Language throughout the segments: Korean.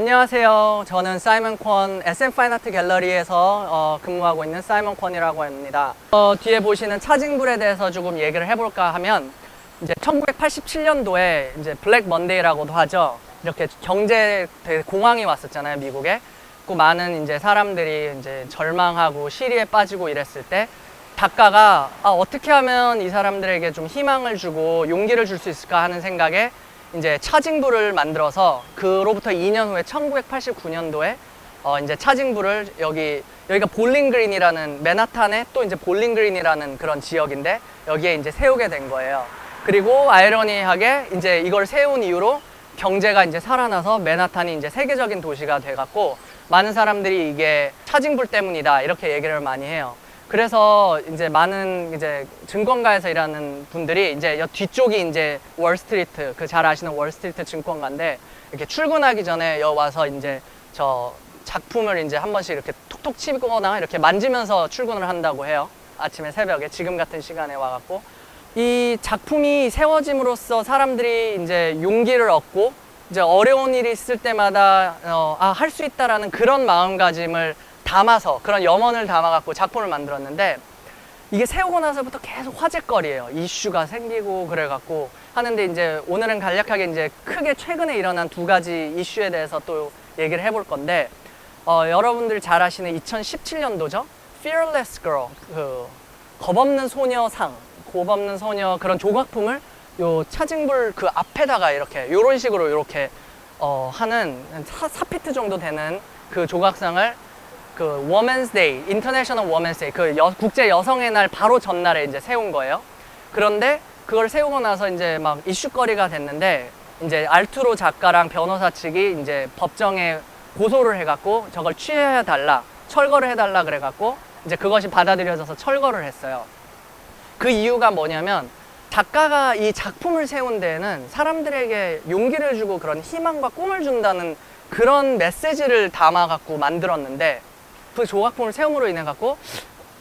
안녕하세요. 저는 사이먼 콘 SM 파인아트 갤러리에서 어, 근무하고 있는 사이먼 콘이라고 합니다. 어, 뒤에 보시는 차징불에 대해서 조금 얘기를 해볼까 하면 이제 1987년도에 이제 블랙 먼데이라고도 하죠. 이렇게 경제 공황이 왔었잖아요, 미국에. 그 많은 이제 사람들이 이제 절망하고 시리에 빠지고 이랬을 때 작가가 아, 어떻게 하면 이 사람들에게 좀 희망을 주고 용기를 줄 수 있을까 하는 생각에 이제 차징부를 만들어서 그로부터 2년 후에 1989년도에 어 이제 차징부를 여기 여기가 볼링그린이라는 맨하탄에 또 이제 볼링그린이라는 그런 지역인데 여기에 이제 세우게 된 거예요. 그리고 아이러니하게 이제 이걸 세운 이후로 경제가 이제 살아나서 맨하탄이 이제 세계적인 도시가 돼갖고 많은 사람들이 이게 차징불 때문이다 이렇게 얘기를 많이 해요. 그래서 이제 많은 이제 증권가에서 일하는 분들이 이제 여 뒤쪽이 이제 월스트리트 그 잘 아시는 월스트리트 증권가인데 이렇게 출근하기 전에 여 와서 이제 저 작품을 이제 한 번씩 이렇게 톡톡 치거나 이렇게 만지면서 출근을 한다고 해요. 아침에 새벽에 지금 같은 시간에 와갖고 이 작품이 세워짐으로써 사람들이 이제 용기를 얻고 이제 어려운 일이 있을 때마다 어, 아, 할 수 있다라는 그런 마음가짐을 담아서 그런 염원을 담아갖고 작품을 만들었는데 이게 세우고 나서부터 계속 화제거리예요. 이슈가 생기고 그래갖고 하는데 이제 오늘은 간략하게 이제 크게 최근에 일어난 두 가지 이슈에 대해서 또 얘기를 해볼 건데 어, 여러분들 잘 아시는 2017년도죠. Fearless Girl 그 겁없는 소녀상, 겁없는 소녀 그런 조각품을 요 차징불 그 앞에다가 이렇게 요런 식으로 이렇게 어, 하는 4, 4피트 정도 되는 그 조각상을 그 워맨스 데이, 인터내셔널 워맨스 데이, 그 여- 국제 여성의 날 바로 전날에 이제 세운 거예요. 그런데 그걸 세우고 나서 이제 막 이슈거리가 됐는데 이제 알투로 작가랑 변호사 측이 이제 법정에 고소를 해갖고 저걸 취해야 달라, 철거를 해달라 그래갖고 이제 그것이 받아들여져서 철거를 했어요. 그 이유가 뭐냐면 작가가 이 작품을 세운 데에는 사람들에게 용기를 주고 그런 희망과 꿈을 준다는 그런 메시지를 담아갖고 만들었는데 그 조각품을 세움으로 인해 갖고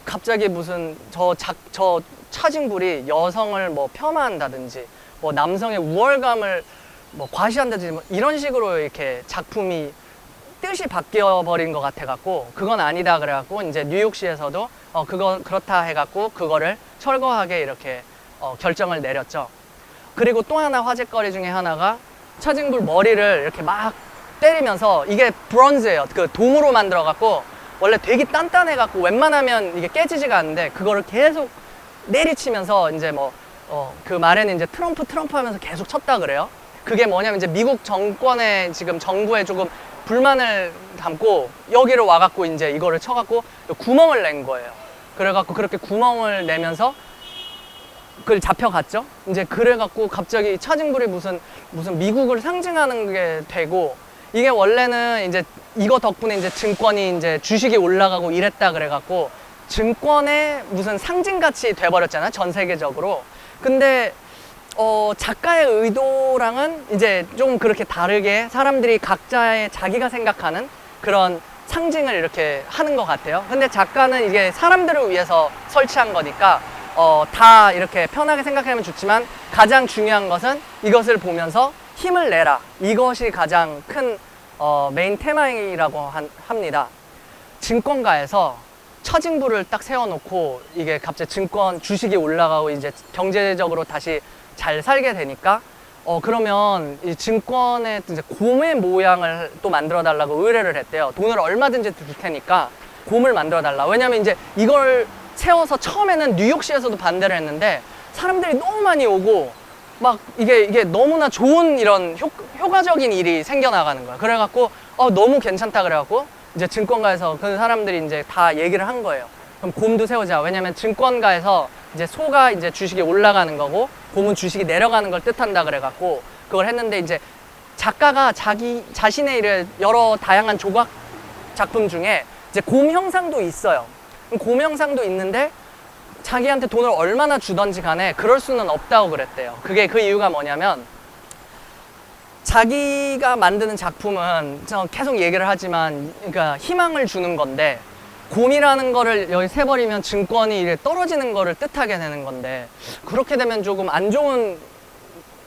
갑자기 무슨 저 작 저 차징불이 여성을 뭐 폄하한다든지 뭐 남성의 우월감을 뭐 과시한다든지 뭐 이런 식으로 이렇게 작품이 뜻이 바뀌어 버린 것 같아 갖고 그건 아니다 그래 갖고 이제 뉴욕시에서도 어 그거 그렇다 해 갖고 그거를 철거하게 이렇게 어 결정을 내렸죠. 그리고 또 하나 화제거리 중에 하나가 차징불 머리를 이렇게 막 때리면서 이게 브론즈예요. 그 동으로 만들어 갖고 원래 되게 단단해 갖고 웬만하면 이게 깨지지가 않는데 그거를 계속 내리치면서 이제 뭐 어 그 말에는 이제 트럼프 트럼프 하면서 계속 쳤다 그래요. 그게 뭐냐면 이제 미국 정권에 지금 정부에 조금 불만을 담고 여기로 와갖고 이제 이거를 쳐갖고 구멍을 낸 거예요. 그래갖고 그렇게 구멍을 내면서 그걸 잡혀갔죠. 이제 그래갖고 갑자기 차징불이 무슨 무슨 미국을 상징하는 게 되고 이게 원래는 이제 이거 덕분에 이제 증권이 이제 주식이 올라가고 이랬다 그래갖고 증권의 무슨 상징같이 돼버렸잖아요. 전 세계적으로. 근데 어, 작가의 의도랑은 이제 좀 그렇게 다르게 사람들이 각자의 자기가 생각하는 그런 상징을 이렇게 하는 것 같아요. 근데 작가는 이게 사람들을 위해서 설치한 거니까 어, 다 이렇게 편하게 생각하면 좋지만 가장 중요한 것은 이것을 보면서 힘을 내라. 이것이 가장 큰 어, 메인 테마이라고 한- 합니다. 증권가에서 처징부를 딱 세워놓고 이게 갑자기 증권 주식이 올라가고 이제 경제적으로 다시 잘 살게 되니까 어 그러면 이 증권의 이제 곰의 모양을 또 만들어 달라고 의뢰를 했대요. 돈을 얼마든지 줄 테니까 곰을 만들어 달라. 왜냐면 이제 이걸 세워서 처음에는 뉴욕시에서도 반대를 했는데 사람들이 너무 많이 오고 막 이게 이게 너무나 좋은 이런 효, 효과적인 일이 생겨나가는 거야. 그래갖고 어 너무 괜찮다 그래갖고 이제 증권가에서 그 사람들이 이제 다 얘기를 한 거예요. 그럼 곰도 세우자. 왜냐면 증권가에서 이제 소가 이제 주식이 올라가는 거고 곰은 주식이 내려가는 걸 뜻한다 그래갖고 그걸 했는데 이제 작가가 자기 자신의 일을 여러 다양한 조각 작품 중에 이제 곰 형상도 있어요. 곰 형상도 있는데 자기한테 돈을 얼마나 주던지 간에 그럴 수는 없다고 그랬대요. 그게 그 이유가 뭐냐면 자기가 만드는 작품은 저 계속 얘기를 하지만 그러니까 희망을 주는 건데 곰이라는 거를 여기 세버리면 증권이 이제 떨어지는 거를 뜻하게 되는 건데 그렇게 되면 조금 안 좋은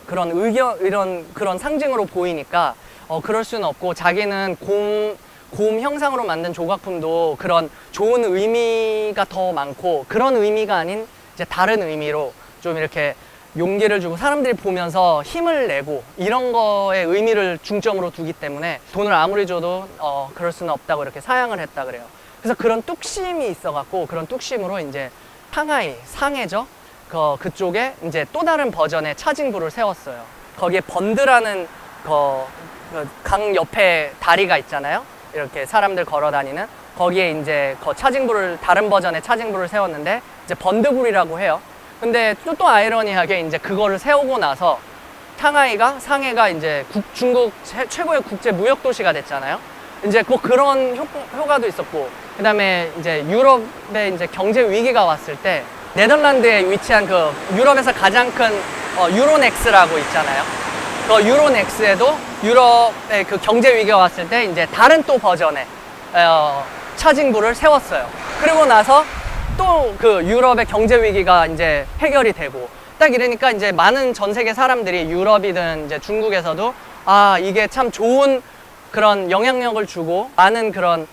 그런 의견 이런 그런 상징으로 보이니까 어, 그럴 수는 없고 자기는 곰, 곰 형상으로 만든 조각품도 그런 좋은 의미가 더 많고 그런 의미가 아닌 이제 다른 의미로 좀 이렇게 용기를 주고 사람들이 보면서 힘을 내고 이런 거에 의미를 중점으로 두기 때문에 돈을 아무리 줘도 어, 그럴 수는 없다고 이렇게 사양을 했다 그래요. 그래서 그런 뚝심이 있어 갖고 그런 뚝심으로 이제 상하이, 상해죠. 그, 그쪽에 이제 또 다른 버전의 차징부를 세웠어요. 거기에 번드라는 그, 그강 옆에 다리가 있잖아요. 이렇게 사람들 걸어 다니는 거기에 이제 그 차징부를 다른 버전의 차징부를 세웠는데 이제 번드불이라고 해요. 근데 또, 또 아이러니하게 이제 그거를 세우고 나서 상하이가 상해가 이제 국- 중국 최, 최고의 국제 무역 도시가 됐잖아요. 이제 뭐 그런 효, 효과도 있었고 그다음에 이제 유럽에 이제 경제 위기가 왔을 때 네덜란드에 위치한 그 유럽에서 가장 큰 어, 유로넥스라고 있잖아요. 그 유로넥스에도 유럽의 그 경제 위기가 왔을 때 이제 다른 또 버전의 어, 차징부를 세웠어요. 그리고 나서 또 그 유럽의 경제 위기가 이제 해결이 되고 딱 이러니까 이제 많은 전 세계 사람들이 유럽이든 이제 중국에서도 아 이게 참 좋은 그런 영향력을 주고 많은 그런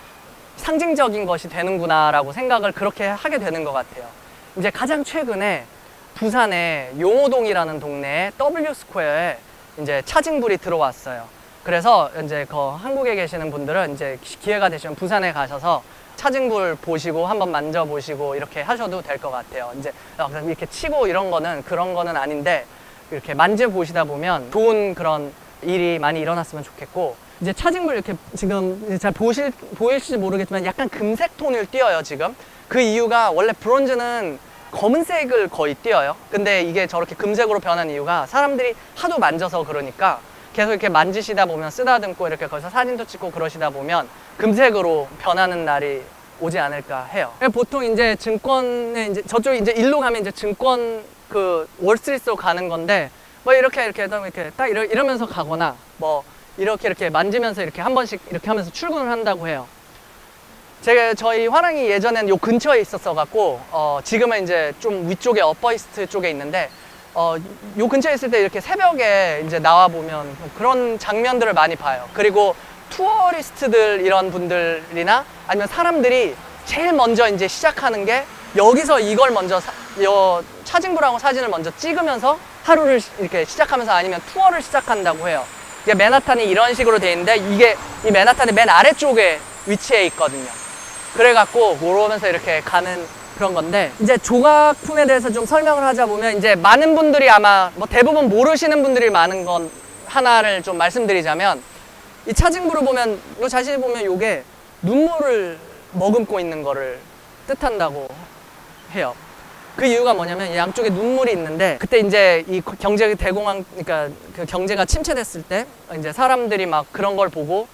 상징적인 것이 되는구나라고 생각을 그렇게 하게 되는 것 같아요. 이제 가장 최근에 부산의 용호동이라는 동네에 W 스퀘어에 이제 차징불이 들어왔어요. 그래서 이제 그 한국에 계시는 분들은 이제 기회가 되시면 부산에 가셔서 차징불 보시고 한번 만져보시고 이렇게 하셔도 될 것 같아요. 이제 이렇게 치고 이런 거는 그런 거는 아닌데 이렇게 만져보시다 보면 좋은 그런 일이 많이 일어났으면 좋겠고 이제 차징불 이렇게 지금 잘 보실 보일지 모르겠지만 약간 금색 톤을 띄어요 지금 그 이유가 원래 브론즈는 검은색을 거의 띄어요 근데 이게 저렇게 금색으로 변한 이유가 사람들이 하도 만져서 그러니까 계속 이렇게 만지시다 보면 쓰다듬고 이렇게 거기서 사진도 찍고 그러시다 보면 금색으로 변하는 날이 오지 않을까 해요. 보통 이제 증권에 이제 저쪽 이제 일로 가면 이제 증권 그 월스트리트로 가는 건데 뭐 이렇게 이렇게 이렇게 딱 이러, 이러면서 가거나 뭐 이렇게 이렇게 만지면서 이렇게 한 번씩 이렇게 하면서 출근을 한다고 해요. 제가 저희 화랑이 예전엔 요 근처에 있었어 갖고 어 지금은 이제 좀 위쪽에 어퍼이스트 쪽에 있는데 어 요 근처에 있을 때 이렇게 새벽에 이제 나와 보면 그런 장면들을 많이 봐요. 그리고 투어리스트들 이런 분들이나 아니면 사람들이 제일 먼저 이제 시작하는 게 여기서 이걸 먼저 사, 요 차징부라고 사진을 먼저 찍으면서 하루를 시- 이렇게 시작하면서 아니면 투어를 시작한다고 해요. 이게 맨하탄이 이런 식으로 돼 있는데 이게 이 맨하탄의 맨 아래쪽에 위치해 있거든요. 그래갖고 그러면서 이렇게 가는 그런 건데 이제 조각품에 대해서 좀 설명을 하자 보면 이제 많은 분들이 아마 뭐 대부분 모르시는 분들이 많은 건 하나를 좀 말씀드리자면 이 차징부를 보면 요 자세히 보면 요게 눈물을 머금고 있는 거를 뜻한다고 해요. 그 이유가 뭐냐면 이 양쪽에 눈물이 있는데 그때 이제 이 경제 대공황 그러니까 그 경제가 침체됐을 때 이제 사람들이 막 그런 걸 보고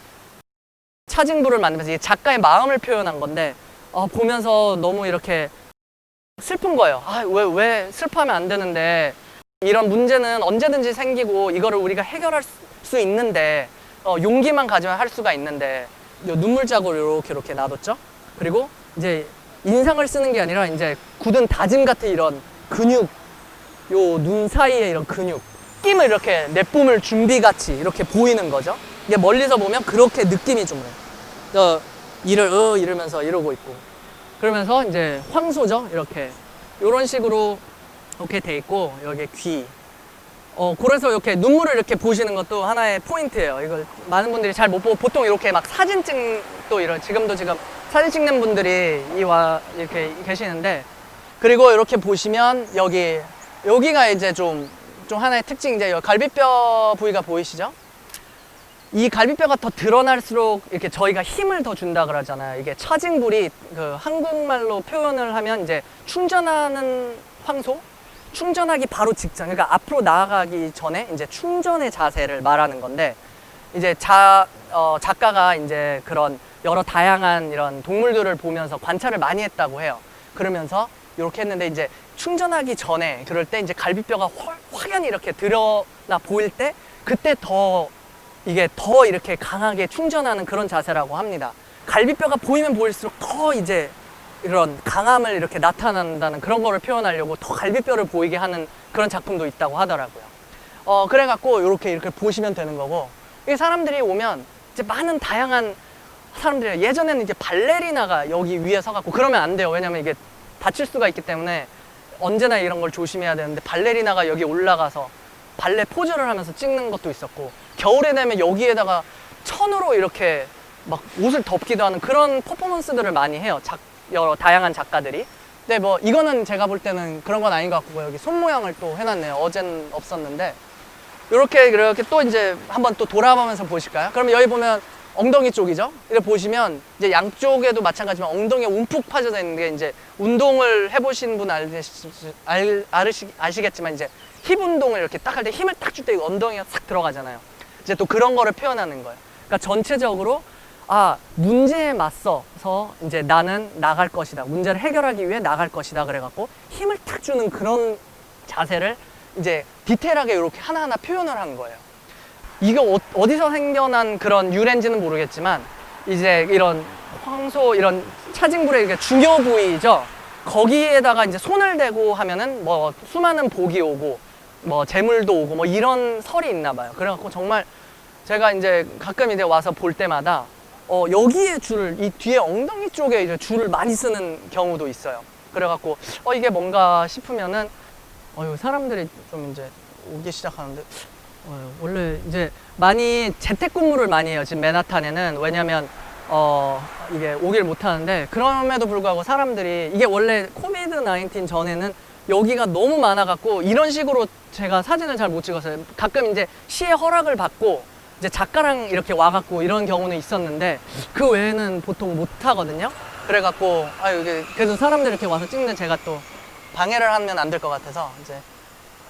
차징부를 만들면서 이 작가의 마음을 표현한 건데 어, 보면서 너무 이렇게 슬픈 거예요. 아, 왜, 왜 슬퍼하면 안 되는데 이런 문제는 언제든지 생기고 이거를 우리가 해결할 수, 수 있는데 어, 용기만 가지면 할 수가 있는데 요 눈물 자국을 이렇게 이렇게 놔뒀죠. 그리고 이제 인상을 쓰는 게 아니라 이제 굳은 다짐 같은 이런 근육 요 눈 사이에 이런 근육 느낌을 이렇게 내뿜을 준비 같이 이렇게 보이는 거죠. 이게 멀리서 보면 그렇게 느낌이 좀 그래요. 저 이를 어 이러면서 이러고 있고 그러면서 이제 황소죠 이렇게 이런 식으로 이렇게 돼 있고 여기 귀. 어 그래서 이렇게 눈물을 이렇게 보시는 것도 하나의 포인트예요. 이걸 많은 분들이 잘 못 보고 보통 이렇게 막 사진 찍도 이런 지금도 지금 사진 찍는 분들이 이와 이렇게 계시는데 그리고 이렇게 보시면 여기 여기가 이제 좀 좀 하나의 특징 이제 갈비뼈 부위가 보이시죠? 이 갈비뼈가 더 드러날수록 이렇게 저희가 힘을 더 준다 그러잖아요. 이게 차징불이 그 한국말로 표현을 하면 이제 충전하는 황소? 충전하기 바로 직전. 그러니까 앞으로 나아가기 전에 이제 충전의 자세를 말하는 건데 이제 자, 어, 작가가 이제 그런 여러 다양한 이런 동물들을 보면서 관찰을 많이 했다고 해요. 그러면서 이렇게 했는데 이제 충전하기 전에 그럴 때 이제 갈비뼈가 확, 확연히 이렇게 드러나 보일 때 그때 더 이게 더 이렇게 강하게 충전하는 그런 자세라고 합니다. 갈비뼈가 보이면 보일수록 더 이제 이런 강함을 이렇게 나타난다는 그런 거를 표현하려고 더 갈비뼈를 보이게 하는 그런 작품도 있다고 하더라고요. 어, 그래갖고 이렇게 이렇게 보시면 되는 거고, 이 사람들이 오면 이제 많은 다양한 사람들이 예전에는 이제 발레리나가 여기 위에 서갖고 그러면 안 돼요. 왜냐면 이게 다칠 수가 있기 때문에 언제나 이런 걸 조심해야 되는데 발레리나가 여기 올라가서 발레 포즈를 하면서 찍는 것도 있었고 겨울에 되면 여기에다가 천으로 이렇게 막 옷을 덮기도 하는 그런 퍼포먼스들을 많이 해요. 작, 여러 다양한 작가들이. 근데 뭐 이거는 제가 볼 때는 그런 건 아닌 것 같고 여기 손 모양을 또 해놨네요. 어젠 없었는데 이렇게 이렇게 또 이제 한번 또 돌아보면서 보실까요? 그러면 여기 보면 엉덩이 쪽이죠. 이렇게 보시면 이제 양쪽에도 마찬가지지만 엉덩이에 움푹 파져져 있는 게 이제 운동을 해보신 분 알시, 알, 아르시, 아시겠지만 이제 힙 운동을 이렇게 딱 할 때 힘을 딱 줄 때 엉덩이가 싹 들어가잖아요. 이제 또 그런 거를 표현하는 거예요. 그러니까 전체적으로 아 문제에 맞서서 이제 나는 나갈 것이다. 문제를 해결하기 위해 나갈 것이다. 그래갖고 힘을 탁 주는 그런 자세를 이제 디테일하게 이렇게 하나하나 표현을 한 거예요. 이게 어, 어디서 생겨난 그런 유래인지는 모르겠지만 이제 이런 황소 이런 차징불의 이게 중요 부위죠. 거기에다가 이제 손을 대고 하면은 뭐 수많은 복이 오고 뭐 재물도 오고 뭐 이런 설이 있나 봐요. 그래갖고 정말 제가 이제 가끔 이제 와서 볼 때마다 어 여기에 줄을 이 뒤에 엉덩이 쪽에 이제 줄을 많이 쓰는 경우도 있어요. 그래갖고 어 이게 뭔가 싶으면은 어 사람들이 좀 이제 오기 시작하는데 어, 원래 이제 많이 재택근무를 많이 해요. 지금 맨하탄에는 왜냐면 어 이게 오길 못 하는데 그럼에도 불구하고 사람들이 이게 원래 코비드 19 전에는 여기가 너무 많아갖고 이런 식으로 제가 사진을 잘 못 찍었어요. 가끔 이제 시의 허락을 받고 이제 작가랑 이렇게 와갖고 이런 경우는 있었는데 그 외에는 보통 못 하거든요. 그래갖고 아 이게 그래도 사람들 이렇게 와서 찍는 제가 또 방해를 하면 안 될 것 같아서 이제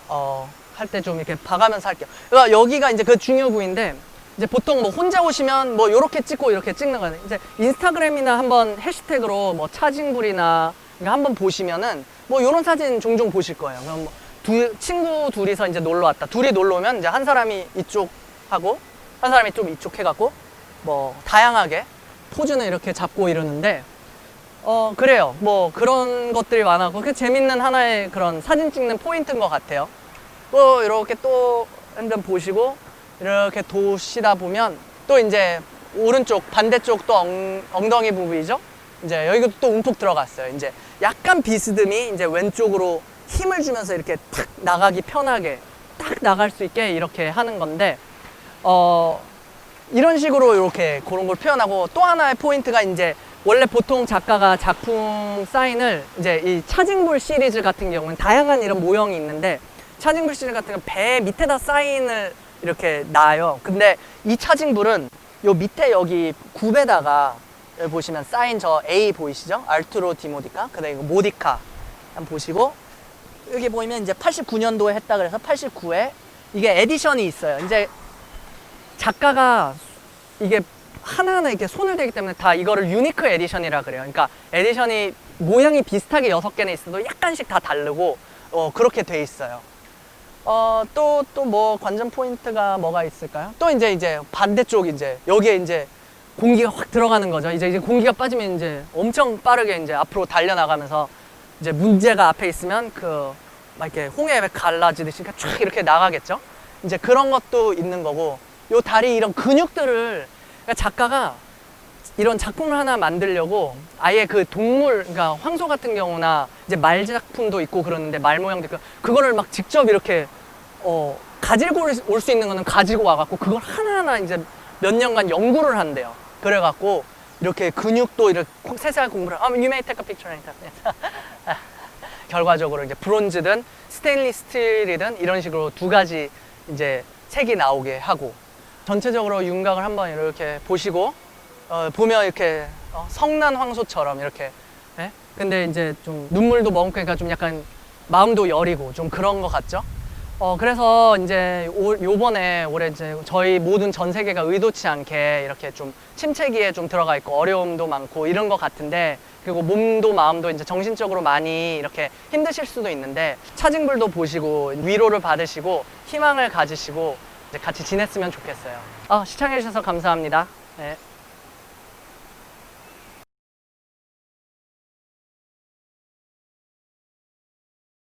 어, 할 때 좀 이렇게 봐가면서 할게요. 그러니까 여기가 이제 그 중요 부위인데, 이제 보통 뭐 혼자 오시면 뭐 요렇게 찍고 이렇게 찍는 거예요. 이제 인스타그램이나 한번 해시태그로 뭐 차징불이나 한번 보시면은 뭐 요런 사진 종종 보실 거예요. 그럼 뭐 두, 친구 둘이서 이제 놀러 왔다. 둘이 놀러 오면 이제 한 사람이 이쪽 하고, 한 사람이 좀 이쪽 해갖고, 뭐 다양하게 포즈는 이렇게 잡고 이러는데, 어, 그래요. 뭐 그런 것들이 많아고 그 재밌는 하나의 그런 사진 찍는 포인트인 것 같아요. 또 이렇게 또 한번 보시고 이렇게 도시다 보면 또 이제 오른쪽 반대쪽 또 엉, 엉덩이 부분이죠. 이제 여기도 또 움푹 들어갔어요. 이제 약간 비스듬히 이제 왼쪽으로 힘을 주면서 이렇게 탁 나가기 편하게 딱 나갈 수 있게 이렇게 하는 건데 어 이런 식으로 이렇게 그런 걸 표현하고 또 하나의 포인트가 이제 원래 보통 작가가 작품 사인을 이제 이 차징불 시리즈 같은 경우는 다양한 이런 모형이 있는데 차징불 시리즈 같은 경우는 배 밑에다 사인을 이렇게 놔요. 근데 이 차징불은 요 밑에 여기 굽에다가 보시면 사인 저 A 보이시죠? 알투로 디모디카. 그다음에 이거 모디카. 한번 보시고 여기 보이면 이제 89년도에 했다 그래서 89에 이게 에디션이 있어요. 이제 작가가 이게 하나하나 이렇게 손을 대기 때문에 다 이거를 유니크 에디션이라 그래요. 그러니까 에디션이 모양이 비슷하게 여섯 개는 있어도 약간씩 다 다르고 어, 그렇게 돼 있어요. 어, 또, 또 뭐 관전 포인트가 뭐가 있을까요? 또 이제 이제 반대쪽 이제 여기에 이제 공기가 확 들어가는 거죠. 이제 이제 공기가 빠지면 이제 엄청 빠르게 이제 앞으로 달려나가면서 이제 문제가 앞에 있으면 그 막 이렇게 홍해 갈라지듯이 쫙 이렇게 나가겠죠. 이제 그런 것도 있는 거고 요 다리 이런 근육들을 그러니까 작가가 이런 작품을 하나 만들려고 아예 그 동물, 그러니까 황소 같은 경우나 이제 말 작품도 있고 그러는데 말 모양도 있고 그거를 막 직접 이렇게 어 가지고 올 수 있는 거는 가지고 와갖고 그걸 하나하나 이제 몇 년간 연구를 한대요. 그래갖고 이렇게 근육도 이렇게 세세하게 공부를. 아, you may take a picture anytime. 결과적으로 이제 브론즈든 스테인리스 스틸이든 이런 식으로 두 가지 이제 색이 나오게 하고 전체적으로 윤곽을 한번 이렇게 보시고 어, 보면 이렇게 어, 성난 황소처럼 이렇게 예? 근데 이제 좀 눈물도 머금고니까 좀 약간 마음도 여리고 좀 그런 것 같죠? 어 그래서 이제 올, 요번에 올해 이제 저희 모든 전 세계가 의도치 않게 이렇게 좀 침체기에 좀 들어가 있고 어려움도 많고 이런 것 같은데 그리고 몸도 마음도 이제 정신적으로 많이 이렇게 힘드실 수도 있는데 차징불도 보시고 위로를 받으시고 희망을 가지시고 이제 같이 지냈으면 좋겠어요. 아, 시청해주셔서 감사합니다. 네.